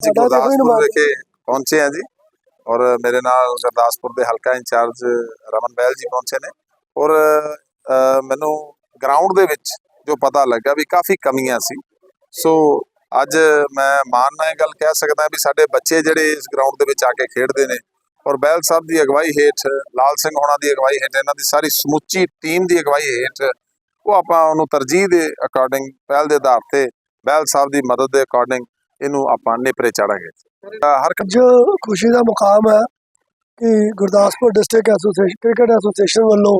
ਜੀ ਗੁਰਦਾਸਪੁਰ ਵਿਖੇ ਪਹੁੰਚੇ ਆ ਜੀ ਔਰ ਮੇਰੇ ਨਾਲ ਗੁਰਦਾਸਪੁਰ ਦੇ ਹਲਕਾ ਇੰਚਾਰਜ ਰਮਨ ਬੈਲ ਜੀ ਪਹੁੰਚੇ ਨੇ ਔਰ ਮੈਨੂੰ ਗਰਾਊਂਡ ਦੇ ਵਿੱਚ ਜੋ ਪਤਾ ਲੱਗਾ ਵੀ ਕਾਫੀ ਕਮੀਆਂ ਸੀ। ਸੋ ਅੱਜ ਮੈਂ ਮਾਣ ਨਾਲ ਇਹ ਗੱਲ ਕਹਿ ਸਕਦਾ ਵੀ ਸਾਡੇ ਬੱਚੇ ਜਿਹੜੇ ਇਸ ਗਰਾਊਂਡ ਦੇ ਵਿੱਚ ਆ ਕੇ ਖੇਡਦੇ ਨੇ ਔਰ ਬੈਲ ਸਾਹਿਬ ਦੀ ਅਗਵਾਈ ਹੇਠ ਲਾਲ ਸਿੰਘ ਹੋਣਾ ਦੀ ਅਗਵਾਈ ਹੇਠ ਇਹਨਾਂ ਦੀ ਸਾਰੀ ਸਮੁੱਚੀ ਟੀਮ ਦੀ ਅਗਵਾਈ ਹੇਠ ਉਹ ਆਪਾਂ ਉਹਨੂੰ ਤਰਜੀਹ ਦੇ ਅਕੋਰਡਿੰਗ ਪਹਿਲ ਦੇ ਆਧਾਰ ਤੇ ਬੈਲ ਸਾਹਿਬ ਦੀ ਮਦਦ ਦੇ ਅਕੋਰਡਿੰਗ ਇਹਨੂੰ ਆਪਾਂ ਨੇਪਰੇ ਚਾੜਾਂਗੇ। ਹਰ ਅੱਜ ਖੁਸ਼ੀ ਦਾ ਮੁਕਾਮ ਹੈ ਕਿ Gurdaspur district association cricket association ਵੱਲੋਂ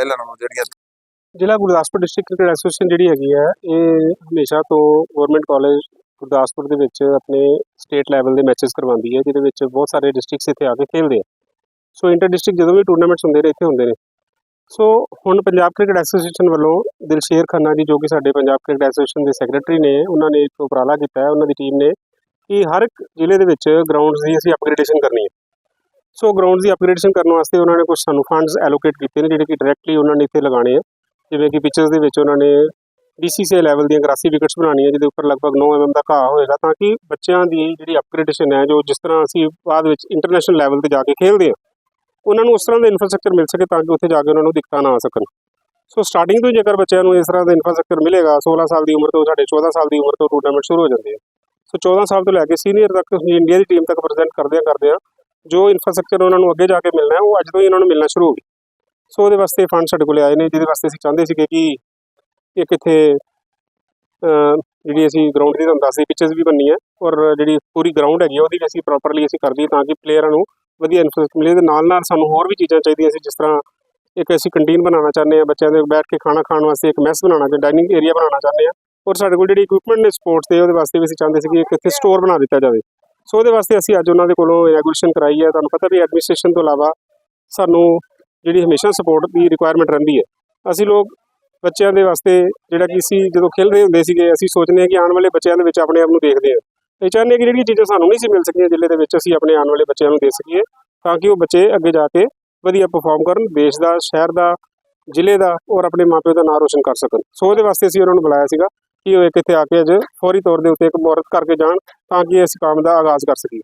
ਪਹਿਲਾਂ ਨਾਲੋਂ ਜਿਹੜੀਆਂ ਜ਼ਿਲ੍ਹਾ ਗੁਰਦਾਸਪੁਰ ਡਿਸਟ੍ਰਿਕਟ ਕ੍ਰਿਕਟ ਐਸੋਸੀਏਸ਼ਨ ਜਿਹੜੀ ਹੈਗੀ ਹੈ, ਇਹ ਹਮੇਸ਼ਾ ਤੋਂ ਗਵਰਨਮੈਂਟ ਕਾਲਜ ਗੁਰਦਾਸਪੁਰ ਦੇ ਵਿੱਚ ਆਪਣੇ ਸਟੇਟ ਲੈਵਲ ਦੇ ਮੈਚਸ ਕਰਵਾਉਂਦੀ ਹੈ, ਜਿਹਦੇ ਵਿੱਚ ਬਹੁਤ ਸਾਰੇ ਡਿਸਟ੍ਰਿਕਟਸ ਇੱਥੇ ਆ ਕੇ ਖੇਡਦੇ ਆ। ਸੋ ਇੰਟਰ ਡਿਸਟ੍ਰਿਕਟ ਜਦੋਂ ਵੀ ਟੂਰਨਾਮੈਂਟਸ ਹੁੰਦੇ ਨੇ, ਇੱਥੇ ਹੁੰਦੇ ਨੇ। ਸੋ ਹੁਣ ਪੰਜਾਬ ਕ੍ਰਿਕਟ ਐਸੋਸੀਏਸ਼ਨ ਵੱਲੋਂ ਦਿਲਸ਼ੇਰ ਖੰਨਾ ਜੀ ਜੋ ਕਿ ਸਾਡੇ ਪੰਜਾਬ ਕ੍ਰਿਕਟ ਐਸੋਸੀਏਸ਼ਨ ਦੇ ਸੈਕਟਰੀ ਨੇ, ਉਹਨਾਂ ਨੇ ਇੱਕ ਉਪਰਾਲਾ ਕੀਤਾ ਹੈ। ਉਹਨਾਂ ਦੀ ਟੀਮ ਨੇ ਕਿ ਹਰ ਇੱਕ ਜ਼ਿਲ੍ਹੇ ਦੇ ਵਿੱਚ ਗਰਾਊਂਡਸ ਦੀ ਅਸੀਂ ਅਪਗ੍ਰੇਡੇਸ਼ਨ ਕਰਨੀ ਹੈ। ਸੋ ਗਰਾਊਂਡ ਦੀ ਅਪਗ੍ਰੇਡੇਸ਼ਨ ਕਰਨ ਵਾਸਤੇ ਉਹਨਾਂ ਨੇ ਕੁਝ ਸਾਨੂੰ ਫੰਡਸ ਐਲੋਕੇਟ ਕੀਤੇ ਨੇ, ਜਿਹੜੇ ਕਿ ਡਾਇਰੈਕਟਲੀ ਉਹਨਾਂ ਨੇ ਇੱਥੇ ਲਗਾਉਣੇ ਆ। ਜਿਵੇਂ ਕਿ ਪਿਚਰਸ ਦੇ ਵਿੱਚ ਉਹਨਾਂ ਨੇ BCCI ਲੈਵਲ ਦੀਆਂ ਗਰਾਸੀ ਵਿਕਟਸ ਬਣਾਉਣੀਆਂ, ਜਿਹਦੇ ਉੱਪਰ ਲਗਭਗ 9 mm ਦਾ ਘਾਹ ਹੋਏਗਾ, ਤਾਂ ਕਿ ਬੱਚਿਆਂ ਦੀ ਜਿਹੜੀ ਅਪਗ੍ਰੇਡੇਸ਼ਨ ਹੈ, ਜੋ ਜਿਸ ਤਰ੍ਹਾਂ ਅਸੀਂ ਬਾਅਦ ਵਿੱਚ ਇੰਟਰਨੈਸ਼ਨਲ ਲੈਵਲ ਤੇ ਜਾ ਕੇ ਖੇਡਦੇ ਹਾਂ ਉਹਨਾਂ ਨੂੰ ਉਸ ਤਰ੍ਹਾਂ ਦਾ ਇਨਫਰਾਸਟ੍ਰਕਚਰ ਮਿਲ ਸਕੇ ਤਾਂ ਕਿ ਉੱਥੇ ਜਾ ਕੇ ਉਹਨਾਂ ਨੂੰ ਦਿੱਕਤਾਂ ਨਾ ਆ ਸਕਣ। ਸੋ ਸਟਾਰਟਿੰਗ ਤੋਂ ਹੀ ਜੇਕਰ ਬੱਚਿਆਂ ਨੂੰ ਇਸ ਤਰ੍ਹਾਂ ਦਾ ਇਨਫਰਾਸਟ੍ਰਕਚਰ ਮਿਲੇਗਾ 16 ਸਾਲ ਦੀ ਉਮਰ ਤੋਂ ਸਾਡੇ 14 ਸਾਲ ਦੀ ਉਮਰ ਤੋਂ ਟੂਰਨਾਮੈਂਟ ਸ਼ੁਰੂ ਹੋ ਜਾਂਦੇ ਆ। ਸੋ 14 ਸਾਲ ਤੋਂ ਲੈ ਕੇ ਸੀਨੀਅਰ ਤੱਕ, ਇੰਡੀਆ ਦੀ ਟੀਮ ਤੱਕ ਪ੍ਰੈਜ਼ੈਂਟ ਕਰਦੇ ਆ ਕਰਦੇ ਆ ਜੋ ਇਨਫਰਾਸਟ੍ਰਕਚਰ ਉਹਨਾਂ ਨੂੰ ਅੱਗੇ ਜਾ ਕੇ ਮਿਲਣਾ ਹੈ ਉਹ ਅੱਜ ਤੋਂ ਹੀ ਉਹਨਾਂ ਨੂੰ ਮਿਲਣਾ ਸ਼ੁਰੂ ਹੋ ਗਿਆ ਸੋ ਉਹਦੇ ਵਾਸਤੇ ਫੰਡ ਸਾਡੇ ਕੋਲ ਆਏ ਨੇ ਜਿਹਦੇ ਵਾਸਤੇ ਅਸੀਂ ਚਾਹੁੰਦੇ ਸੀਗੇ ਕਿ ਇੱਕ ਇੱਥੇ ਜਿਹੜੀ ਅਸੀਂ ਗਰਾਊਂਡ ਦੀ ਤੁਹਾਨੂੰ ਦੱਸਦੀ ਪਿਚਸ ਵੀ ਬੰਨੀ ਹੈ ਔਰ ਜਿਹੜੀ ਪੂਰੀ ਗਰਾਊਂਡ ਹੈਗੀ ਆ, ਉਹਦੀ ਵੀ ਅਸੀਂ ਪ੍ਰੋਪਰਲੀ ਅਸੀਂ ਕਰ ਦਈਏ ਤਾਂ ਕਿ ਪਲੇਅਰਾਂ ਨੂੰ ਵਧੀਆ ਇਨਫਰਾਸਟ੍ਰਕਚਰ ਮਿਲੇ ਤੇ ਨਾਲ ਨਾਲ ਸਾਨੂੰ ਹੋਰ ਵੀ ਚੀਜ਼ਾਂ ਚਾਹੀਦੀਆਂ ਸੀ ਜਿਸ ਤਰ੍ਹਾਂ ਇੱਕ ਅਸੀਂ ਕੰਟੀਨ ਬਣਾਉਣਾ ਚਾਹੁੰਦੇ ਹਾਂ ਬੱਚਿਆਂ ਦੇ ਬੈਠ ਕੇ ਖਾਣਾ ਖਾਣ ਵਾਸਤੇ ਇੱਕ ਮੈਸ ਬਣਾਉਣਾ ਚਾਹੁੰਦੇ ਡਾਈਨਿੰਗ ਏਰੀਆ ਬਣਾਉਣਾ ਚਾਹੁੰਦੇ ਹਾਂ। ਔਰ ਸਾਡੇ ਕੋਲ ਜਿਹੜੀ ਇਕਵਿਪਮੈਂਟ ਨੇ ਸਪੋਰਟਸ ਦੇ ਉਹਦੇ ਵਾਸਤੇ ਵੀ ਅਸੀਂ ਚਾਹੁੰਦੇ ਸੀ ਕਿ ਇੱਕ ਇੱਥੇ ਸਟੋਰ ਬਣਾ ਦਿੱਤਾ ਜਾਵੇ। ਸੋ ਉਹਦੇ ਵਾਸਤੇ ਅਸੀਂ ਅੱਜ ਉਹਨਾਂ ਦੇ ਕੋਲੋਂ ਰੈਗੂਲੇਸ਼ਨ ਕਰਾਈ ਹੈ। ਤੁਹਾਨੂੰ ਪਤਾ ਵੀ ਐਡਮਿਨਿਸਟ੍ਰੇਸ਼ਨ ਤੋਂ ਇਲਾਵਾ ਸਾਨੂੰ ਜਿਹੜੀ ਹਮੇਸ਼ਾ ਸਪੋਰਟ ਦੀ ਰਿਕੁਆਇਰਮੈਂਟ ਰਹਿੰਦੀ ਹੈ। ਅਸੀਂ ਲੋਕ ਬੱਚਿਆਂ ਦੇ ਵਾਸਤੇ ਜਿਹੜਾ ਕਿ ਅਸੀਂ ਜਦੋਂ ਖੇਡਦੇ ਹੁੰਦੇ ਸੀਗੇ, ਅਸੀਂ ਸੋਚਦੇ ਹਾਂ ਕਿ ਆਉਣ ਵਾਲੇ ਬੱਚਿਆਂ ਦੇ ਵਿੱਚ ਆਪਣੇ ਆਪ ਨੂੰ ਦੇਖਦੇ ਹਾਂ। ਇਹ ਚਾਹੁੰਦੇ ਹਾਂ ਕਿ ਜਿਹੜੀਆਂ ਚੀਜ਼ਾਂ ਸਾਨੂੰ ਨਹੀਂ ਸੀ ਮਿਲ ਸਕੀਆਂ, ਜ਼ਿਲ੍ਹੇ ਦੇ ਵਿੱਚ ਅਸੀਂ ਆਪਣੇ ਆਉਣ ਵਾਲੇ ਬੱਚਿਆਂ ਨੂੰ ਦੇ ਸਕੀਏ ਤਾਂ ਕਿ ਉਹ ਬੱਚੇ ਅੱਗੇ ਜਾ ਕੇ ਵਧੀਆ ਪਰਫਾਰਮ ਕਰਨ, ਦੇਸ਼ ਦਾ, ਸ਼ਹਿਰ ਦਾ, ਜ਼ਿਲ੍ਹੇ ਦਾ ਔਰ ਆਪਣੇ ਮਾਪਿਆਂ ਦਾ ਨਾਮ ਰੋਸ਼ਨ ਕਰ ਸਕਣ। ਸੋ ਉਹਦੇ ਵਾਸਤੇ ਅਸੀਂ ਉਹਨਾਂ ਨੂੰ ਬੁਲਾਇਆ ਸੀਗਾ। ਕਿ ਉਹ ਇੱਕ ਇੱਥੇ ਆ ਕੇ ਅੱਜ ਫੌਰੀ ਤੌਰ ਦੇ ਉੱਤੇ ਇੱਕ ਮੁਹਰਤ ਕਰਕੇ ਜਾਣ ਤਾਂ ਕਿ ਇਸ ਕੰਮ ਦਾ ਆਗਾਜ਼ ਕਰ ਸਕੀਏ।